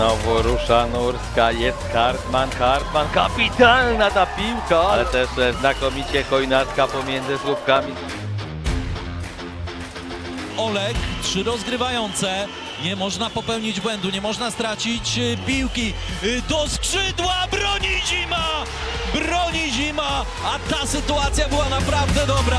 Znowu rusza Nurska, jest Hartman, Hartman, kapitalna ta piłka, ale też znakomicie Chojnacka pomiędzy słupkami. Olek, trzy rozgrywające. Nie można popełnić błędu, nie można stracić y, piłki. Y, do skrzydła broni Zima! Broni Zima! A ta sytuacja była naprawdę dobra.